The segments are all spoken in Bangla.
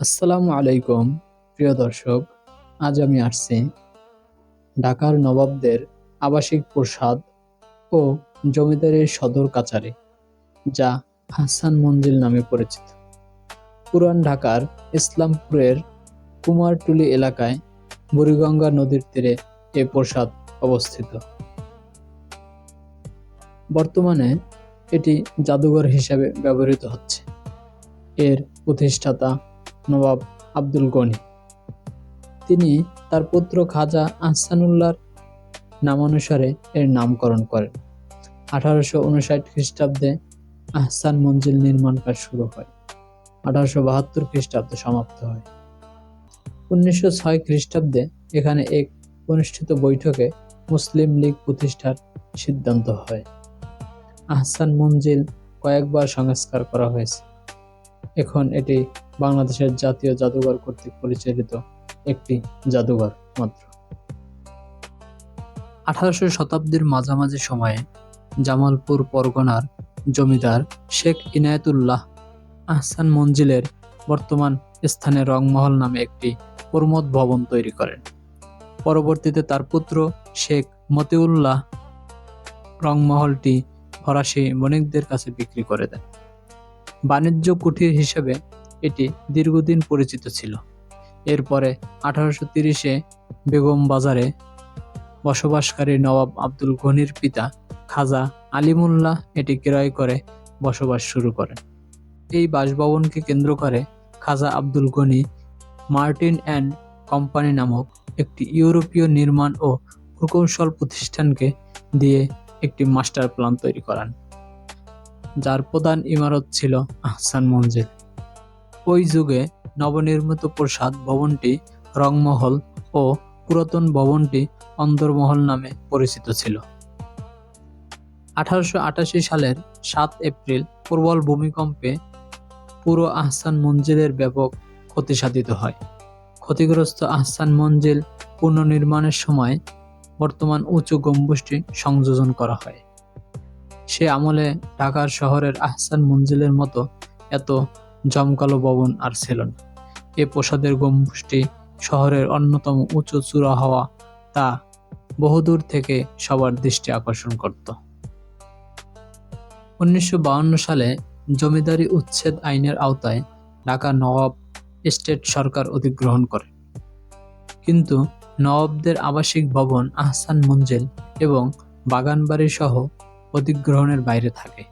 আসসালামু আলাইকুম, প্রিয় দর্শক, আজ আমি আসছি ঢাকার নবাবদের আবাসিক প্রসাদ ও জমিদারের সদর কাচারি যা হাসান মঞ্জিল নামে পরিচিত। পুরান ঢাকার ইসলামপুরের কুমারটুলি এলাকায় বুড়িগঙ্গা নদীর তীরে এ প্রসাদ অবস্থিত। বর্তমানে এটি জাদুঘর হিসাবে ব্যবহৃত হচ্ছে। এর প্রতিষ্ঠাতা নবাব আব্দুল গনি। তিনি তার পুত্র খাজা আহসানুল্লাহর নামানুসারে এর নামকরণ করেন। আঠারোশো উনষাট খ্রিস্টাব্দে আহসান মঞ্জিল নির্মাণ কাজ শুরু হয়। আঠারোশো বাহাত্তর খ্রিস্টাব্দে সমাপ্ত হয়। উনিশশো ছয় খ্রিস্টাব্দে এখানে এক অনুষ্ঠিত বৈঠকে মুসলিম লীগ প্রতিষ্ঠার সিদ্ধান্ত হয়। আহসান মঞ্জিল কয়েকবার সংস্কার করা হয়েছে। এখন এটি বাংলাদেশের জাতীয় জাদুঘর কর্তৃক পরিচালিত একটি জাদুঘর মাত্র। আঠারোশো শতাব্দীর মাঝামাঝি সময়ে জামালপুর পরগনার জমিদার শেখ ইনায়েতুল্লাহ আহসান মঞ্জিলের বর্তমান স্থানে রংমহল নামে একটি প্রমোদ ভবন তৈরি করেন। পরবর্তীতে তার পুত্র শেখ মতিউল্লাহ রংমহলটি ফরাসি বণিকদের কাছে বিক্রি করে দেন। বাণিজ্য কুঠির হিসেবে এটি দীর্ঘদিন পরিচিত ছিল। এরপরে আঠারোশো তিরিশে বেগম বাজারে বসবাসকারী নবাব আব্দুল গনির পিতা খাজা আলিমুল্লাহ এটি ক্রয় করে বসবাস শুরু করেন। এই বাসভবনকে কেন্দ্র করে Khwaja Abdul Gani Martin and company নামক একটি ইউরোপীয় নির্মাণ ও প্রকৌশল প্রতিষ্ঠানকে দিয়ে একটি মাস্টার প্ল্যান তৈরি করান। যার প্রধান ইমারত ছিল আহসান মঞ্জিল। ওই যুগে নবনির্মিত প্রসাদ ভবনটি রংমহল ও পুরাতন ভবনটি অন্দরমহল নামে পরিচিত ছিল। আঠারোশো আটাশি সালের সাত এপ্রিল প্রবল ভূমিকম্পে পুরো আহসান মঞ্জিলের ব্যাপক ক্ষতি সাধিত হয়। ক্ষতিগ্রস্ত আহসান মঞ্জিল পুনর্নির্মাণের সময় বর্তমান উঁচু গম্বুজটি সংযোজন করা হয়। সে আমলে ঢাকার শহরের আহসান মঞ্জিলের মতো এত জমকালো ভবন আর ছিল না। এ প্রসাদের গম্বুজটি শহরের অন্যতম উঁচু চূড়া হওয়া তা বহুদূর থেকে সবার দৃষ্টি আকর্ষণ করত। উনিশশো সালে জমিদারি উচ্ছেদ আইনের আওতায় ঢাকা নবাব স্টেট সরকার অধিগ্রহণ করে। কিন্তু নবাবদের আবাসিক ভবন আহসান মঞ্জিল এবং বাগানবাড়ি সহ অধিগ্রহণের বাইরে থাকে।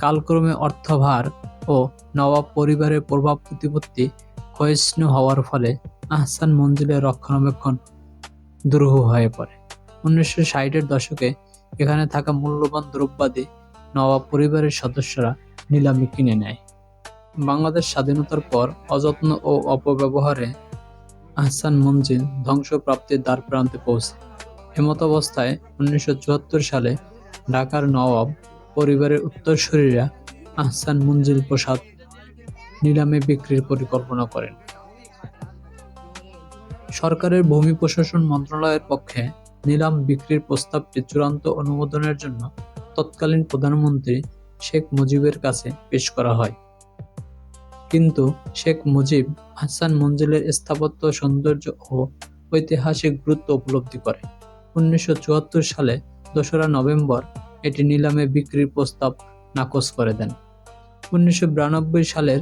কালক্রমে অর্থভার ও নবাব পরিবারের প্রভাব প্রতিপত্তি ক্ষয়িষ্ণু হওয়ার ফলে আহসান মঞ্জিলের রক্ষণাবেক্ষণ দুরূহ হয়ে পড়ে। উনিশশো ষাটের দশকে এখানে থাকা মূল্যবান দ্রব্যাদি নবাব পরিবারের সদস্যরা নিলামে কিনে নেয়। বাংলাদেশ স্বাধীনতার পর অযত্ন ও অপব্যবহারে আহসান মঞ্জিল ধ্বংসপ্রাপ্তির দ্বার প্রান্তে পৌঁছে। অবস্থায় উনিশশো সালে ঢাকার নবাব পরিবারের উত্তরসূরিরা আহসান মঞ্জিল প্রসাদ নিলামে বিক্রির পরিকল্পনা করেন। সরকারের ভূমি প্রশাসন মন্ত্রণালয়ের পক্ষে নিলাম বিক্রির প্রস্তাবটি চূড়ান্ত অনুমোদনের জন্য তৎকালীন প্রধানমন্ত্রী শেখ মুজিবের কাছে পেশ করা হয়। কিন্তু শেখ মুজিব হাসান মঞ্জিলের স্থাপত্য সৌন্দর্য ও ঐতিহাসিক গুরুত্ব উপলব্ধি করে। উনিশশো চুয়াত্তর সালে দোসরা নভেম্বর এটি নিলামে বিক্রির প্রস্তাব নাকচ করে দেন। উনিশশো বিরানব্বই সালের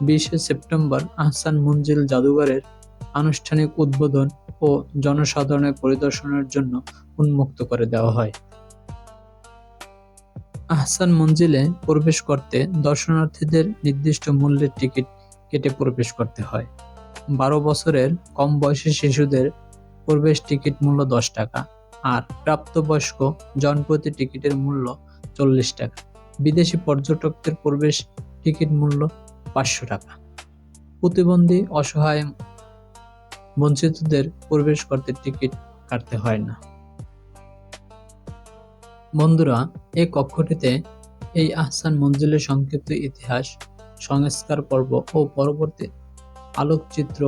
বিশে সেপ্টেম্বর আহসান মঞ্জিল জাদুঘরের আনুষ্ঠানিক উদ্বোধন ও জনসাধারণের পরিদর্শনের জন্য উন্মুক্ত করে দেওয়া হয়। আহসান মঞ্জিলে প্রবেশ করতে দর্শনার্থীদের নির্দিষ্ট মূল্যের টিকিট কেটে প্রবেশ করতে হয়। বারো বছরের কম বয়সী শিশুদের প্রবেশ টিকিট মূল্য দশ টাকা। আর প্রাপ্তবয়স্ক জনপ্রতি টিকিটের মূল্য চল্লিশ টাকা। বিদেশি পর্যটকদের প্রবেশ টিকিট মূল্য পাঁচশো টাকা। প্রতিবন্ধী অসহায় বঞ্চিতদের প্রবেশ করতে টিকিট কাটতে হয় না। বন্ধুরা এই কক্ষটিতে এই আহসান মঞ্জিলের সংক্ষিপ্ত ইতিহাস, সংস্কার পর্ব ও পরবর্তী আলোকচিত্র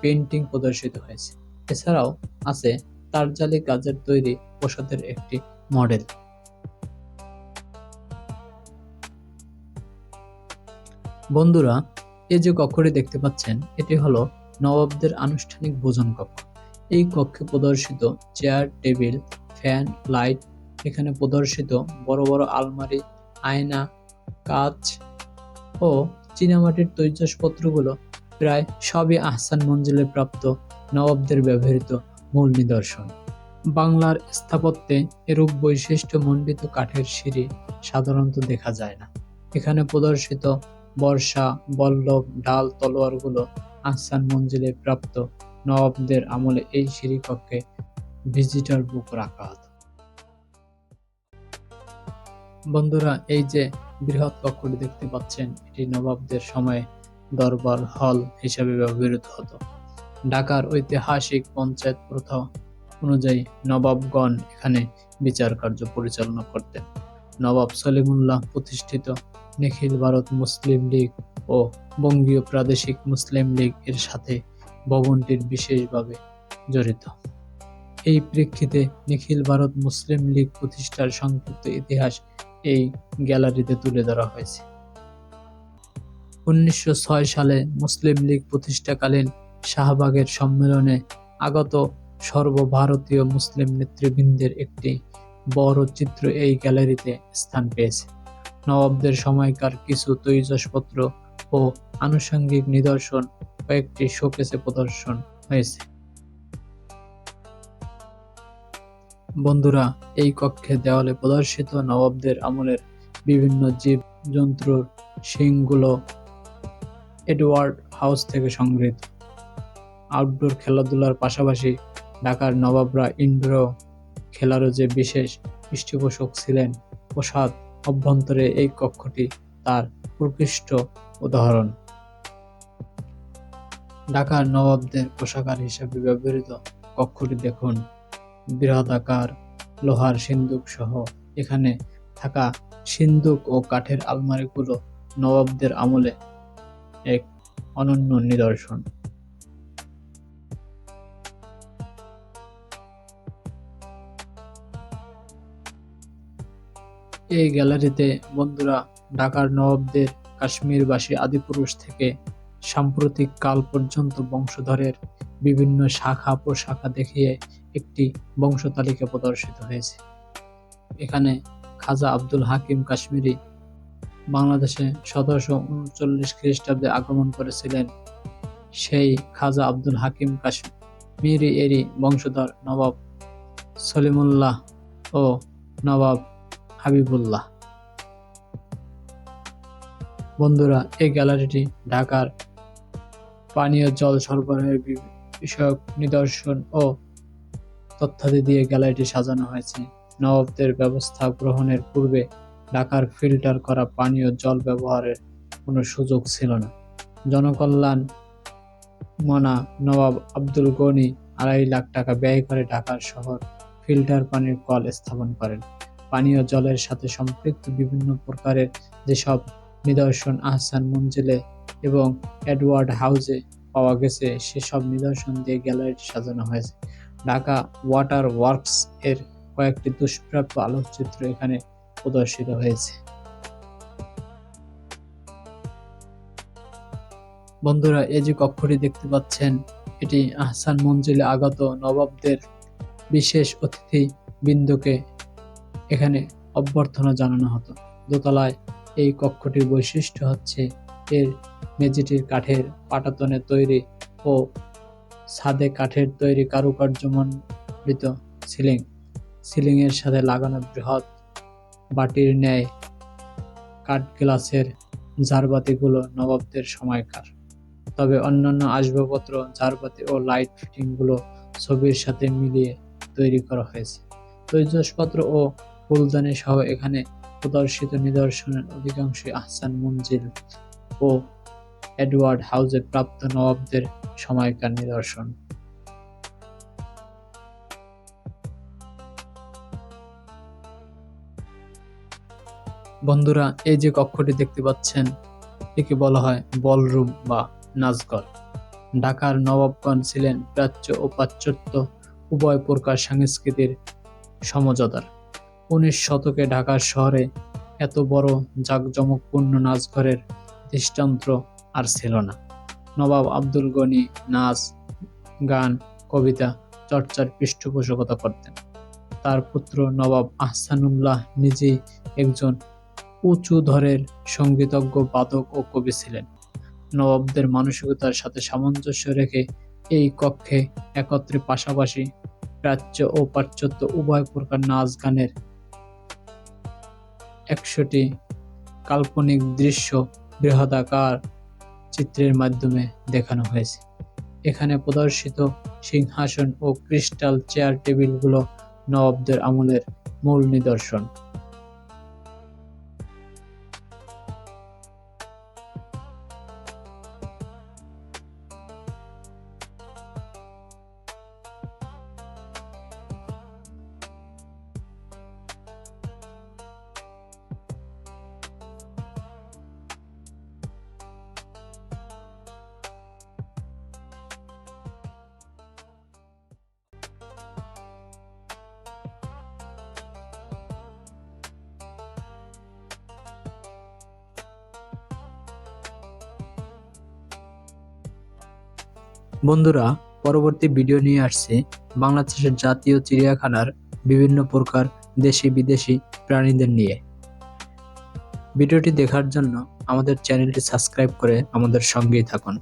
পেন্টিং প্রদর্শিত হয়েছে। এছাড়াও আছে তারজালি কাজের তৈরি প্রসাদের একটি মডেল। বন্ধুরা, এই যে কক্ষটি দেখতে পাচ্ছেন, এটি হলো নবাবদের আনুষ্ঠানিক ভোজন কক্ষ। এই কক্ষে প্রদর্শিত চেয়ার, টেবিল, ফ্যান, লাইট, এখানে প্রদর্শিত বড় বড় আলমারি, আয়না, কাচ ও চীনামাটির তৈজসপত্রগুলো প্রায় সবই আহসান মঞ্জিলে প্রাপ্ত নবাবদের ব্যবহৃত মূল নিদর্শন। বাংলার স্থাপত্যে এরূপ বৈশিষ্ট্য মণ্ডিত কাঠের সিঁড়ি সাধারণত দেখা যায় না। এখানে প্রদর্শিত বর্ষা, বল্লভ, ডাল, তলোয়ারগুলো আহসান মঞ্জিলে প্রাপ্ত। নবাবদের আমলে এই সিঁড়ি কক্ষে ভিজিটর বুক রাখা হতো। বন্ধুরা, এই যে বৃহৎ কক্ষটি দেখতে পাচ্ছেন, এটি নবাবদের সময়ে দরবার, হল হিসেবে ব্যবহৃত হতো। ঢাকার ঐতিহাসিক পঞ্চায়েত প্রথা অনুযায়ী নবাবগণ এখানে বিচার কার্য পরিচালনা করতেন। নবাব সলিমুল্লাহ প্রতিষ্ঠিত নিখিল ভারত মুসলিম লীগ ও বঙ্গীয় প্রাদেশিক মুসলিম লীগ এর সাথে ভবনটির বিশেষভাবে জড়িত। এই প্রেক্ষিতে নিখিল ভারত মুসলিম লীগ প্রতিষ্ঠার সংক্ষিপ্ত ইতিহাস এই গ্যালারিতে তুলে ধরা হয়েছে। উনিশশো ছয় সালে মুসলিম লীগ প্রতিষ্ঠাকালীন শাহবাগের সম্মেলনে আগত সর্বভারতীয় মুসলিম নেতৃবৃন্দের একটি বড় চিত্র এই গ্যালারিতে স্থান পেয়েছে। নবাবদের সময়কার কিছু তৈজসপত্র ও আনুষঙ্গিক নিদর্শন কয়েকটি শোকেসে প্রদর্শন হয়েছে। বন্ধুরা, এই কক্ষে দেওয়ালে প্রদর্শিত নবাবদের আমলের বিভিন্ন জীব জন্তুর শিংগুলো এডওয়ার্ড হাউস থেকে সংগৃহীত। আউটডোর খেলাধুলার পাশাপাশি ঢাকার নবাবরা ইন্দ্র খেলারও যে বিশেষ পৃষ্ঠপোষক ছিলেন প্রসাদ, অভ্যন্তরে এই কক্ষটি তার প্রকৃষ্ট উদাহরণ। ঢাকার নবাবদের পোশাকার হিসাবে ব্যবহৃত কক্ষটি দেখুন। বৃহদাকার লোহার সিন্দুক সহ এখানে থাকা সিন্দুক ও কাঠের আলমারিগুলো নবাবদের আমলে এক অনন্য নিদর্শন। এই গ্যালারিতে বন্ধুরা ঢাকার নবাবদের কাশ্মীরবাসী আদিপুরুষ থেকে সাম্প্রতিক কাল পর্যন্ত বংশধরের বিভিন্ন শাখা প্রশাখা দেখিয়ে একটি বংশ তালিকা প্রদর্শিত হয়েছে। এখানে খাজা আব্দুল হাকিম কাশ্মীরি বাংলাদেশে সতেরোশো উনচল্লিশ খ্রিস্টাব্দে আগমন করেছিলেন। সেই খাজা আব্দুল হাকিম কাশ্মীরি এরই বংশধর নবাব সলিমুল্লাহ ও নবাব হাবিবুল্লাহ। বন্ধুরা, এই গ্যালারিটি ঢাকার পানীয় জল সরবরাহের বিষয়ক নিদর্শন ও তথ্যাদি দিয়ে গ্যালারিটি সাজানো হয়েছে। নবাবদের ব্যবস্থা গ্রহণের পূর্বে ঢাকার ফিল্টার করা পানীয় জল ব্যবহারের কোনো সুযোগ ছিল না। জনকল্যাণ মনা নবাব আব্দুল গনি আড়াই লাখ টাকা ব্যয় করে ঢাকার শহর ফিল্টার পানির কল স্থাপন করেন। পানীয় জলের সাথে সম্পৃক্ত বিভিন্ন প্রকারের যেসব নিদর্শন আহসান মঞ্জিলে এবং এডওয়ার্ড হাউসে পাওয়া গেছে, সেসব নিদর্শন দিয়ে গ্যালারিটি সাজানো হয়েছে। ঢাকা ওয়াটার ওয়ার্কস এর কয়েকটি দুষ্প্রাপ্য আলোকচিত্র এখানে প্রদর্শিত হয়েছে। বন্ধুরা, এই যে কক্ষটি দেখতে পাচ্ছেন, এটি আহসান মঞ্জিলে আগত নবাবদের বিশেষ অতিথি বিন্দুকে এখানে অভ্যর্থনা জানানো হতো। দোতলায় এই কক্ষটির বৈশিষ্ট্য হচ্ছে এর মেঝেটির কাঠের পাটাতনে তৈরি ও ছাদে কাঠের তৈরি কারুকার্যমণ্ডিত সিলিং। সিলিং এর সাথে লাগানো বৃহৎ বাটির ন্যায় কাঠ গ্লাসের ঝাড়বাতিগুলো নবাবদের সময়কার। তবে অন্যান্য আসবাবপত্র ঝাড়বাতি ও লাইট ফিটিংগুলো ছবির সাথে মিলিয়ে তৈরি করা হয়েছে। তৈজসপত্র ও ফুলদানি সহ এখানে প্রদর্শিত নিদর্শনের অধিকাংশই আহসান মঞ্জিল ও এডওয়ার্ড হাউজে প্রাপ্ত নবাবদের সময়কার নিদর্শন। বন্ধুরা, এই যে কক্ষটি দেখতে পাচ্ছেন, একে বলা হয় বলরুম বা নাচঘর ঢাকার নবাবগণ ছিলেন প্রাচ্য ও পাশ্চাত্য উভয় প্রকার সংস্কৃতির সমঝদার উনিশ শতকে ঢাকার শহরে এত বড় জাঁকজমকপূর্ণ নাচঘরের দৃষ্টান্ত আর ছিল না। নবাব আব্দুল গনি নাচ, গান, কবিতা, চর্চার পৃষ্ঠপোষকতা করতেন। তার পুত্র নবাব আহসানুল্লাহ নিজেই একজন উঁচু ধরের সঙ্গীতজ্ঞ বাদক ও কবি ছিলেন। নবাবদের মানসিকতার সাথে সামঞ্জস্য রেখে এই কক্ষে একত্রে পাশাপাশি প্রাচ্য ও পাশ্চাত্য উভয় প্রকার নাচ গানের একশোটি কাল্পনিক দৃশ্য বৃহদাকার চিত্রের মাধ্যমে দেখানো হয়েছে। এখানে প্রদর্শিত সিংহাসন ও ক্রিস্টাল চেয়ার টেবিলগুলো নবাবদের আমলের মূল নিদর্শন। বন্ধুরা, পরবর্তী ভিডিও নিয়ে আসছে বাংলাদেশের জাতীয় চিড়িয়াখানার বিভিন্ন প্রকার দেশি বিদেশি প্রাণীদের নিয়ে। ভিডিওটি দেখার জন্য আমাদের চ্যানেলটি সাবস্ক্রাইব করে আমাদের সঙ্গেই থাকুন।